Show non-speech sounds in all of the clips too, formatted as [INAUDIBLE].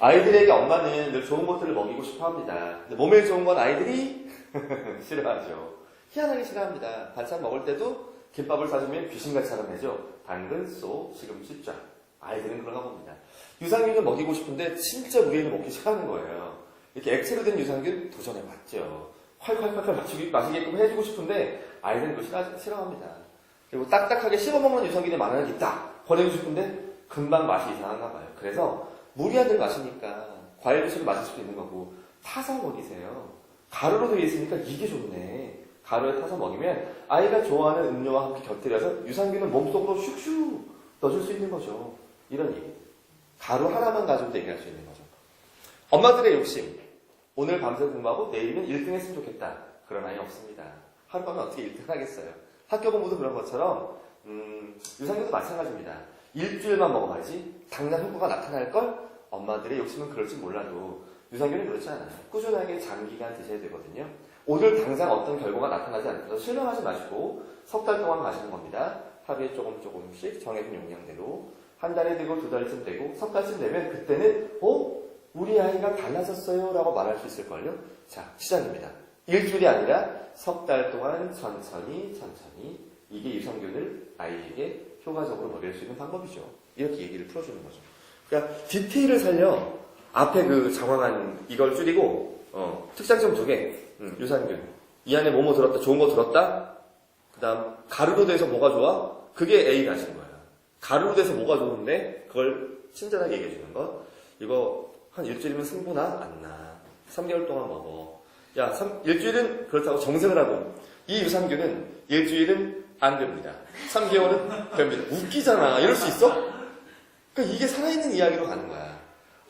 아이들에게 엄마는 늘 좋은 것들을 먹이고 싶어 합니다. 근데 몸에 좋은 건 아이들이 [LAUGHS] 싫어하죠. 희한하게 싫어합니다. 반찬 먹을 때도 김밥을 사주면 귀신같이 살아내죠. 당근, 소, 시금치 쫙. 아이들은 그런가 봅니다. 유산균을 먹이고 싶은데 진짜 우리는 먹기 싫어하는 거예요. 이렇게 액체로 된 유산균 도전해봤죠. 콸콸콸콸 마시기, 마시게끔 해주고 싶은데 아이들은 그거 싫어, 싫어합니다. 그리고 딱딱하게 씹어먹는 유산균이 딱 버리고 싶은데 금방 맛이 이상한가 봐요. 그래서 무리한들 마시니까 과일 주스를 마실 수도 있는 거고 타서 먹이세요. 가루로 되어 있으니까 이게 좋네. 가루에 타서 먹이면 아이가 좋아하는 음료와 함께 곁들여서 유산균을 몸속으로 슉슉 넣어줄 수 있는 거죠. 이런 얘기. 가루 하나만 가지고도 얘기할 수 있는 거죠. 엄마들의 욕심. 오늘 밤새 공부하고 내일은 1등 했으면 좋겠다. 그런 아이 없습니다. 하룻밤에 어떻게 1등 하겠어요. 학교 공부도 그런 것처럼 음, 유산균도 마찬가지입니다. 일주일만 먹어봐야지 당장 효과가 나타날 걸 엄마들의 욕심은 그럴지 몰라도 유산균은 그렇지 않아요. 꾸준하게 장기간 드셔야 되거든요. 오늘 당장 어떤 결과가 나타나지 않더라도 실망하지 마시고 석 달 동안 마시는 겁니다. 하루에 조금 조금씩 정해진 용량대로 한 달에 되고 두 달쯤 되고 석 달쯤 되면 그때는 어? 우리 아이가 달라졌어요 라고 말할 수 있을걸요? 자 시작입니다. 일주일이 아니라 석 달 동안 천천히 천천히 이게 유산균을 아이에게 효과적으로 먹일 수 있는 방법이죠. 이렇게 얘기를 풀어주는 거죠. 그러니까 디테일을 살려 앞에 그 장황한 이걸 줄이고 어, 특장점 두 개. 음, 유산균. 이 안에 뭐뭐 들었다. 좋은 거 들었다. 그 다음 가루로 돼서 뭐가 좋아? 그게 A가 하시는 거야. 가루로 돼서 뭐가 좋은데 그걸 친절하게 얘기해 주는 거. 이거 한 일주일이면 승부나 안 나. 3개월 동안 먹어. 야, 삼- 일주일은 그렇다고 정색을 하고 이 유산균은 일주일은 안 됩니다. 3개월은 됩니다. 웃기잖아. 이럴 수 있어? 그러니까 이게 살아있는 이야기로 가는 거야.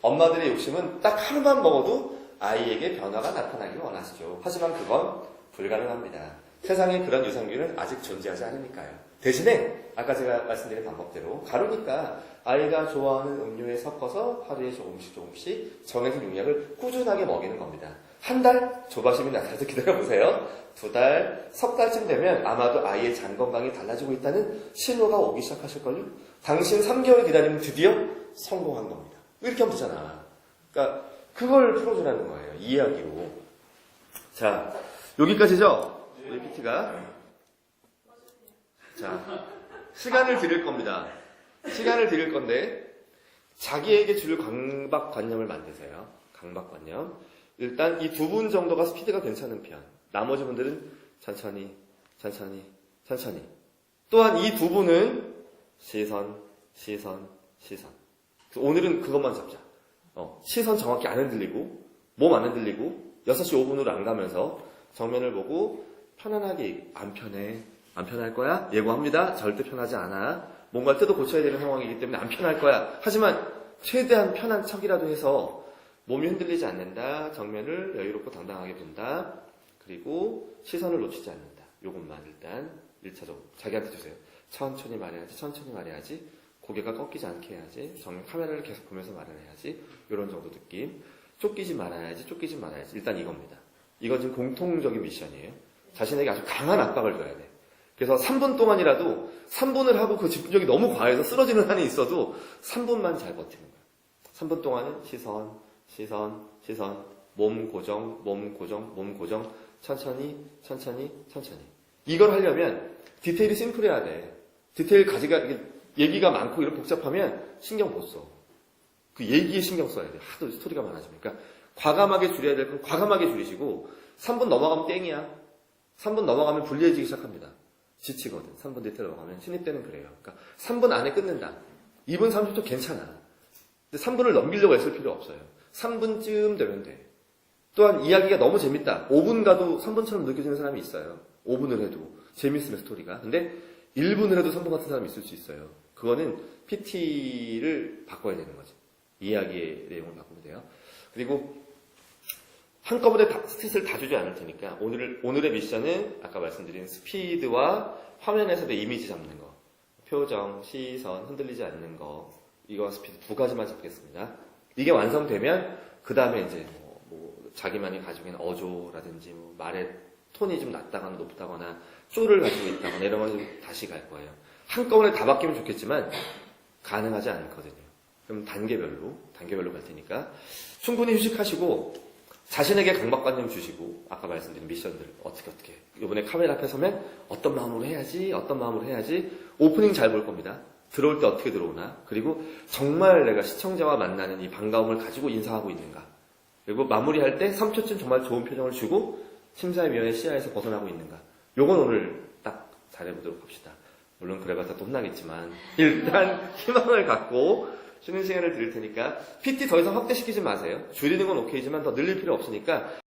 엄마들의 욕심은 딱 하루만 먹어도 아이에게 변화가 나타나길 원하시죠. 하지만 그건 불가능합니다. 세상에 그런 유산균은 아직 존재하지 않으니까요. 대신에 아까 제가 말씀드린 방법대로 가루니까 아이가 좋아하는 음료에 섞어서 하루에 조금씩 조금씩 정해진 용량을 꾸준하게 먹이는 겁니다. 한 달 조바심이 나타나서 기다려보세요. 두 달, 석 달쯤 되면 아마도 아이의 장 건강이 달라지고 있다는 신호가 오기 시작하실걸요? 당신 3개월 기다리면 드디어 성공한 겁니다. 이렇게 하면 되잖아. 그러니까 그걸 풀어주라는 거예요. 이야기로. 자, 여기까지죠? 우리 PT가. 자, 시간을 드릴 겁니다. 시간을 드릴 건데, 자기에게 줄 강박관념을 만드세요. 강박관념. 일단 이 두 분 정도가 스피드가 괜찮은 편. 나머지 분들은 천천히, 천천히, 천천히. 또한 이 두 분은 시선, 시선, 시선. 오늘은 그것만 잡자. 어, 시선 정확히 안 흔들리고, 몸 안 흔들리고, 6시 5분으로 안 가면서 정면을 보고 편안하게 안 편해. 안 편할 거야? 예고합니다. 절대 편하지 않아. 뭔가 뜯어 고쳐야 되는 상황이기 때문에 안 편할 거야. 하지만 최대한 편한 척이라도 해서 몸이 흔들리지 않는다. 정면을 여유롭고 당당하게 본다. 그리고 시선을 놓치지 않는다. 요것만 일단 1차적으로 자기한테 주세요. 천천히 말해야지. 천천히 말해야지. 고개가 꺾이지 않게 해야지. 정면 카메라를 계속 보면서 말을 해야지. 이런 정도 느낌. 쫓기지 말아야지. 쫓기지 말아야지. 일단 이겁니다. 이건 지금 공통적인 미션이에요. 자신에게 아주 강한 압박을 줘야 돼. 그래서 3분 동안이라도 3분을 하고 그 집중력이 너무 과해서 쓰러지는 한이 있어도 3분만 잘 버티는 거야. 3분 동안은 시선, 시선, 시선, 몸 고정, 몸 고정, 몸 고정, 천천히, 천천히, 천천히. 이걸 하려면 디테일이 심플해야 돼. 디테일 가지가, 얘기가 많고 이렇게 복잡하면 신경 못 써. 그 얘기에 신경 써야 돼. 하도 스토리가 많아지니까. 과감하게 줄여야 될 건 과감하게 줄이시고, 3분 넘어가면 땡이야. 3분 넘어가면 불리해지기 시작합니다. 지치거든. 3분 디테일 넘어가면 신입 때는 그래요. 그러니까 3분 안에 끊는다. 2분 30초 괜찮아. 근데 3분을 넘기려고 애쓸 필요 없어요. 3분쯤 되면 돼. 또한 이야기가 너무 재밌다. 5분 가도 3분처럼 느껴지는 사람이 있어요. 5분을 해도. 재밌으면 스토리가. 근데 1분을 해도 3분 같은 사람이 있을 수 있어요. 그거는 PT를 바꿔야 되는 거죠. 이야기의 내용을 바꾸면 돼요. 그리고 한꺼번에 다- 스탯을 다 주지 않을 테니까 오늘, 오늘의 미션은 아까 말씀드린 스피드와 화면에서도 이미지 잡는 거. 표정, 시선, 흔들리지 않는 거. 이거와 스피드 두 가지만 잡겠습니다. 이게 완성되면 그 다음에 이제 뭐, 뭐 자기만이 가지고 있는 어조라든지 뭐 말의 톤이 좀 낮다거나 높다거나 쪼를 가지고 있다거나 이런 건좀 다시 갈 거예요. 한꺼번에 다 바뀌면 좋겠지만 가능하지 않거든요. 그럼 단계별로, 단계별로 갈 테니까 충분히 휴식하시고 자신에게 강박관념 주시고 아까 말씀드린 미션들 어떻게 어떻게 이번에 카메라 앞에 서면 어떤 마음으로 해야지 어떤 마음으로 해야지 오프닝 잘 볼 겁니다. 들어올 때 어떻게 들어오나 그리고 정말 내가 시청자와 만나는 이 반가움을 가지고 인사하고 있는가 그리고 마무리할 때 3초쯤 정말 좋은 표정을 주고 심사위원의 시야에서 벗어나고 있는가 요건 오늘 딱 잘해보도록 합시다. 물론 그래봤자 또 혼나겠지만 일단 [LAUGHS] 희망을 갖고 쉬는 시간을 드릴 테니까 PT 더 이상 확대시키지 마세요. 줄이는 건 오케이지만 더 늘릴 필요 없으니까